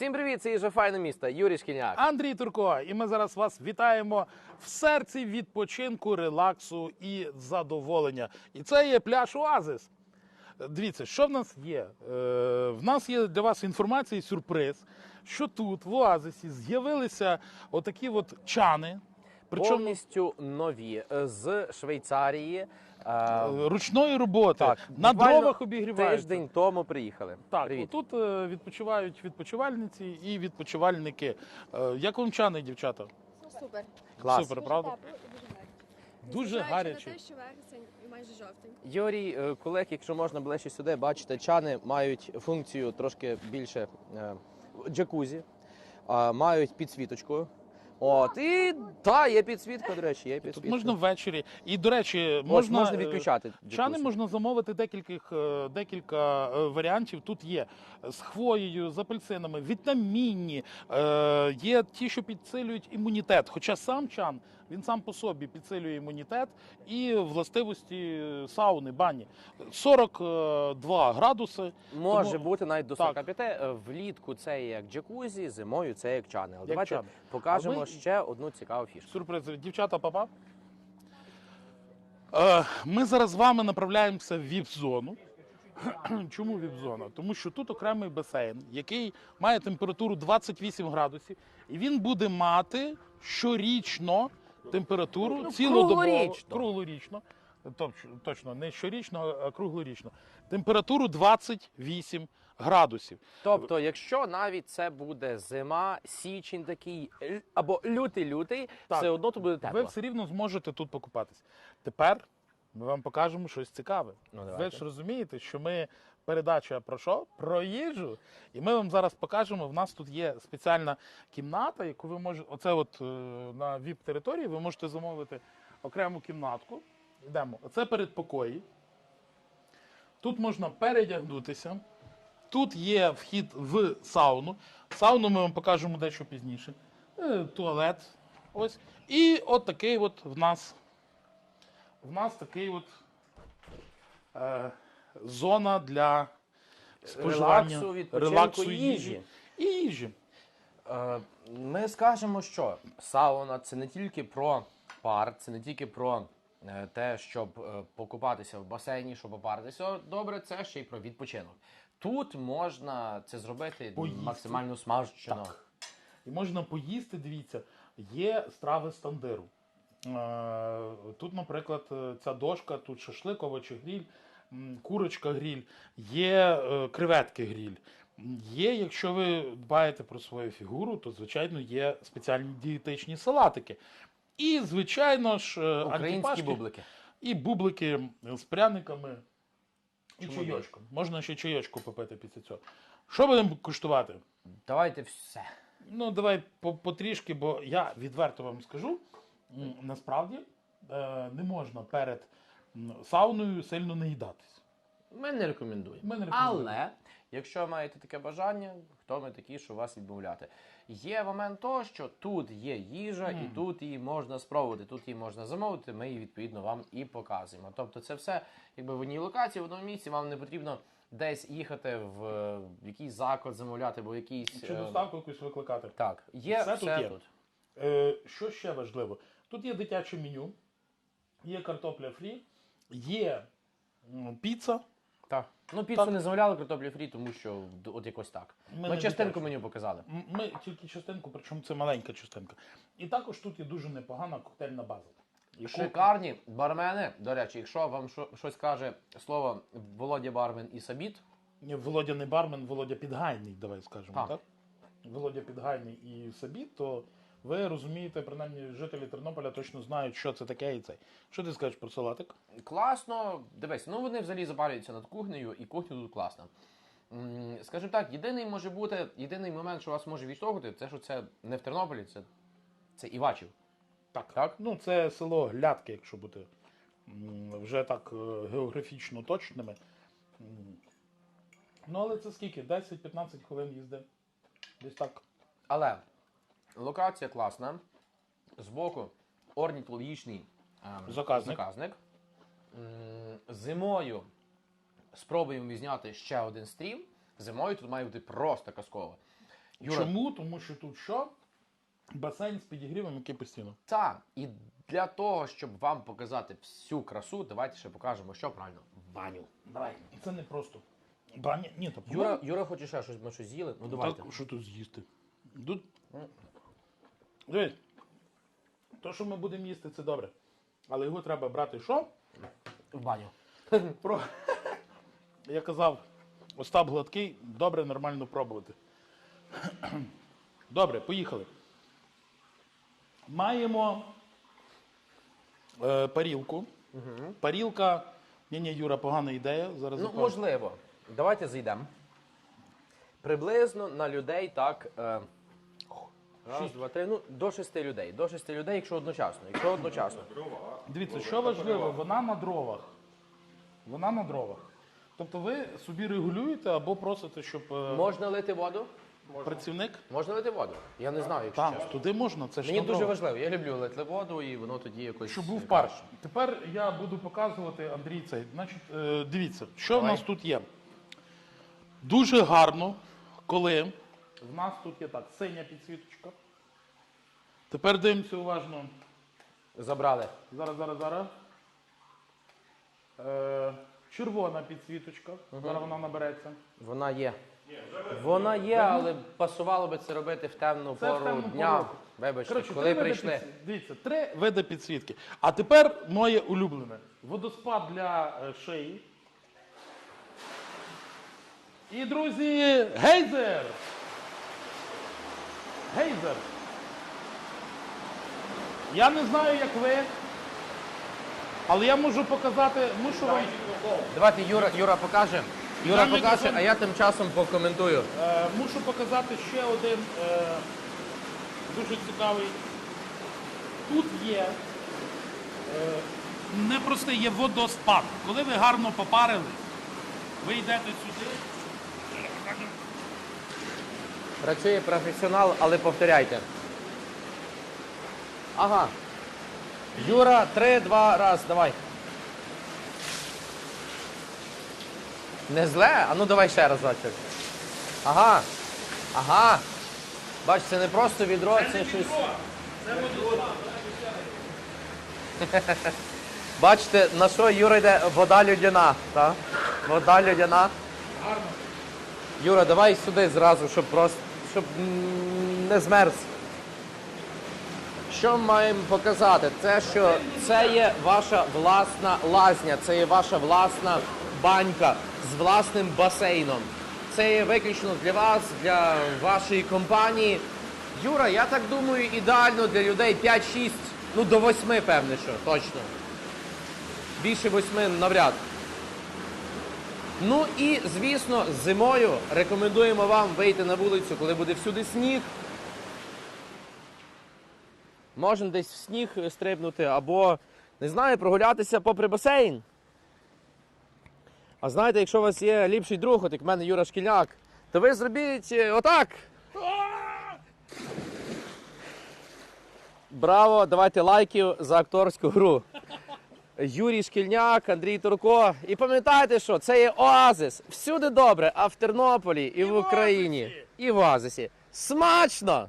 Всім привіт, це їжа файне місто, Юрій Шкільняк. Андрій Турко, і ми зараз вас вітаємо в серці відпочинку, релаксу і задоволення. І це є пляж Оазис. Дивіться, що в нас є? Е, в нас є для вас інформація і сюрприз, що тут, в Оазисі, з'явилися отакі от чани. Причому Повністю нові е, з Швейцарії. е, е, ручної роботи Так, на буквально дровах обігріваються. Тиждень тому приїхали. Так, Привіт. тут е, відпочивають відпочивальниці і відпочивальники. Е, як вам чани, дівчата? Супер. Клас. Супер, правда? дуже гаряче. Те, що вересень і майже жовтень. Юрій, е, колег, якщо можна ближче сюди, бачите, чани мають функцію трошки більше е, джакузі, а, мають підсвіточку. От, і так, є підсвітка, до речі, є Тут можна ввечері. І, до речі, Ось, можна, можна е, відключати. Чани можна замовити декільких, е, декілька е, варіантів. Тут є з хвоєю, з апельсинами, вітамінні, е, є ті, що підсилюють імунітет. Хоча сам чан він сам по собі підсилює імунітет і властивості сауни, бані. 42 градуси. Може Тому- бути навіть до Так. 45. Е, Влітку це як джакузі, зимою це як чани. Але Як давайте чани. покажемо ще одну цікаву фішку. Сюрприз. Дівчата, папа. Е, Ми зараз з вами направляємося в віп-зону. Чому віп-зона? Тому що тут окремий басейн, який має температуру 28 градусів, і він буде мати щорічно температуру Ну, цілодобово, круглорічно. круглорічно. Точно, не щорічно, а круглорічно. Температуру 28 градусів. Тобто, якщо навіть це буде зима, січень такий л- або лютий-лютий, Так. все одно тут буде тепло. Ви все рівно зможете тут покупатись. Тепер ми вам покажемо щось цікаве. Ну, Ви ж розумієте, що ми передача про що? Про їжу. І ми вам зараз покажемо. В нас тут є спеціальна кімната, яку ви можете. Оце от е, на ВІП-території ви можете замовити окрему кімнатку. Йдемо. Оце передпокої. Тут можна передягнутися. Тут є вхід в сауну. Сауну ми вам покажемо дещо пізніше. Е, Туалет. Ось. І от такий от в нас. В нас такий от е, зона для споживання Релаксу, релаксу їжі. і їжі. Е, Ми скажемо, що сауна це не тільки про пар, це не тільки про е, те, щоб е, покупатися в басейні, щоб попаритися добре, це ще й про відпочинок. Тут можна це зробити Поїсти. максимально смажчено. Так. І можна поїсти, дивіться, є страви з тандиру. Е, Тут, наприклад, е, ця дошка, тут шашлик, овочі гріль, курочка гріль, є е, креветки гріль. Є, якщо ви дбаєте про свою фігуру, то звичайно є спеціальні дієтичні салатики. І, звичайно ж, Українські бублики. і бублики з пряниками і Чому чайочком. Можна ще чайочку попити після цього. Що будемо куштувати? Давайте все. Ну, давай по- потрішки, бо я відверто вам скажу, м, насправді е, не можна перед м, сауною сильно наїдатись. Ми не рекомендуємо. Ми не рекомендуємо. Але якщо маєте таке бажання, хто ми такі, що вас відмовляти? Є момент того, що тут є їжа, і тут її можна спробувати, тут її можна замовити. Ми її відповідно вам і показуємо. Тобто, це все якби в одній локації, в одному місці. Вам не потрібно десь їхати в, е, в якийсь заклад замовляти, або якийсь Чи е, доставку якусь викликати. так. Є Все все, тут є. тут. Е, що ще важливо? Тут є дитяче меню, є картопля фрі, є піца. Так. Ну, піцу Так. не замовляли картоплю фрі, тому що д- от якось так. Ми Ми, не частинку дитячі. меню показали. М, Ми тільки частинку, причому це маленька частинка. І також тут є дуже непогана коктейльна база. Шикарні бармени. До речі, якщо вам шо- щось каже слово Володя Бармен і Сабіт, Ні, Володя не бармен, Володя Підгайний, давай скажемо, Так. так? Володя Підгайний і Сабіт, то ви розумієте, принаймні жителі Тернополя точно знають, що це таке і цей. Що ти скажеш про салатик? класно. Дивись, ну вони взагалі запалюються над кухнею, і кухня тут класна. Скажімо так, єдиний може бути, єдиний момент, що вас може відштовхувати, це що це не в Тернополі, це, це Івачів. Так. Так? Ну, це село Глядки, якщо бути вже так е, географічно точними. Ну, але це скільки? 10-15 хвилин їзди. Десь так. Але локація класна. Збоку орнітологічний ем, Заказник. заказник. Зимою спробуємо відзняти ще один стрім. Зимою тут має бути просто казково. Юра. Чому? Тому що тут що? Басейн з підігрівом, який постійно. Так, і для того, щоб вам показати всю красу, давайте ще покажемо, що правильно. Баню. Давай. Це не просто. Баня. Ні, та Юра, Юра хоче ще щось, ми щось з'їли. Ну давайте. Так, що тут з'їсти? Тут... Дивись, то, що ми будемо їсти, це добре. Але його треба брати що? В баню. Про... Я казав, Остап гладкий, добре, нормально пробувати. Добре, поїхали. Маємо е, парілку. Парілка. Ні, ні, Юра, погана ідея. Зараз Ну, запалю. можливо. Давайте зайдемо. Приблизно на людей так. Е, раз, два, три. Ну, до шести людей. До шести людей, якщо одночасно. Якщо одночасно. Дивіться, що важливо, вона на дровах. Вона на дровах. Тобто ви собі регулюєте або просите, щоб е, Можна лити воду? працівник. Можна лити воду. Я не знаю, якщо Там, чесно. туди можна, це ж Мені на дуже дровах. важливо. Я люблю лити воду, і воно тоді якось. Щоб був е, пар. краще. Тепер я буду показувати Андрій цей. Значить, е, дивіться, що Давай. в нас тут є. Дуже гарно, коли в нас тут є так, синя підсвіточка. Тепер дивимося уважно. Забрали. Зараз, зараз, зараз. Е, червона підсвіточка. Зараз вона набереться. Вона є. Вона є, але пасувало би це робити в темну Це в пору темну дня. пору. Вибачте, Коротше, коли три види прийшли. підсвіт- Дивіться, три види підсвітки. А тепер моє улюблене. Водоспад для е, шиї. І, друзі, гейзер! Гейзер. Я не знаю, як ви, але я можу показати, мушу вам. Давайте Юра, Юра покаже. Юра Дам покаже, мікрофон. а я тим часом покоментую. Е, мушу показати ще один е, дуже цікавий. Тут є е, непростий є водоспад. Коли ви гарно попарили, ви йдете сюди. Працює професіонал, але повторяйте. Ага. Юра, три, два, раз, давай. Не зле? А ну давай ще раз разочок. Ага. Ага. Бач, це не просто відро, це щось. Бачите, на що Юра йде вода людяна. Та? Вода людяна. Гарно. Юра, давай сюди зразу, щоб просто щоб не змерз. Що ми маємо показати? Це що це є ваша власна лазня, це є ваша власна банька з власним басейном. Це є виключно для вас, для вашої компанії. Юра, я так думаю, ідеально для людей 5-6, ну до 8, певне, що точно. Більше 8 навряд. Ну і звісно, зимою рекомендуємо вам вийти на вулицю, коли буде всюди сніг. Можна десь в сніг стрибнути або, не знаю, прогулятися попри басейн. А знаєте, якщо у вас є ліпший друг, от як в мене Юра Шкільняк, то ви зробіть е, отак. Браво! Давайте лайків за акторську гру. Юрій Шкільняк, Андрій Турко. І пам'ятайте, що це є оазис. Всюди добре, а в Тернополі, і в Україні, і в оазисі. Смачно!